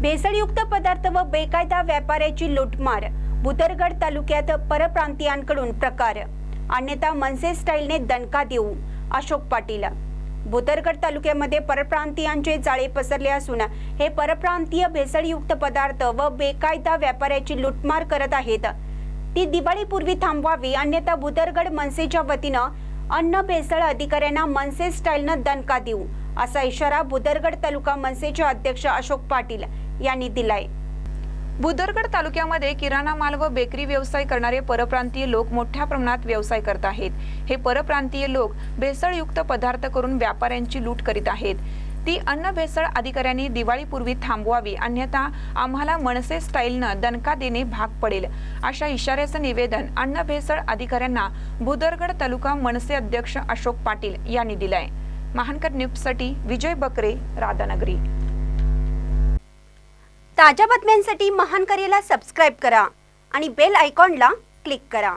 भेसळयुक्त पदार्थ व बेकायदा व्यापाऱ्याची लूटमार. बुदरगड तालुक्यात परप्रांतीयांकडून प्रकार. अन्यथा मनसे स्टाईलने दणका देऊ अशोक पाटील. भुदरगड तालुक्यामध्ये परप्रांतीयांचे जाळे पसरले असून हे परप्रांतीय भेसळयुक्त पदार्थ व बेकायदा व्यापाऱ्याची लूटमार करत आहेत. ती दिवाळीपूर्वी थांबवावी अन्यथा बुदरगड मनसेच्या वतीनं अन्न भेसळ अधिकाऱ्यांना मनसे स्टाईलनं दणका देऊ असा इशारा बुदरगड तालुका मनसेचे अध्यक्ष अशोक पाटील यांनी दिलाय. बुदरगड तालुक्यामध्ये किराणा माल व बेकरी व्यवसाय करणारे परप्रांतीय लोक मोठ्या प्रमाणात व्यवसाय करत आहेत. हे परप्रांतीय लोक भेसळयुक्त पदार्थ करून व्यापाऱ्यांची लूट करीत आहेत. ती अन्न भेसळ अधिकाऱ्यांनी दिवाळीपूर्वी थांबवावी अन्यथा आम्हाला मनसे स्टाईलनं दणका देणे भाग पडेल अशा इशाऱ्याचं निवेदन अन्न भेसळ अधिकाऱ्यांना बुदरगड तालुका मनसे अध्यक्ष अशोक पाटील यांनी दिलंय. महानकर न्यूजसाठी विजय बकरे राधानगरी. ताज्या बातम्यांसाठी महानकरेला सबस्क्राईब करा आणि बेल आयकॉनला क्लिक करा.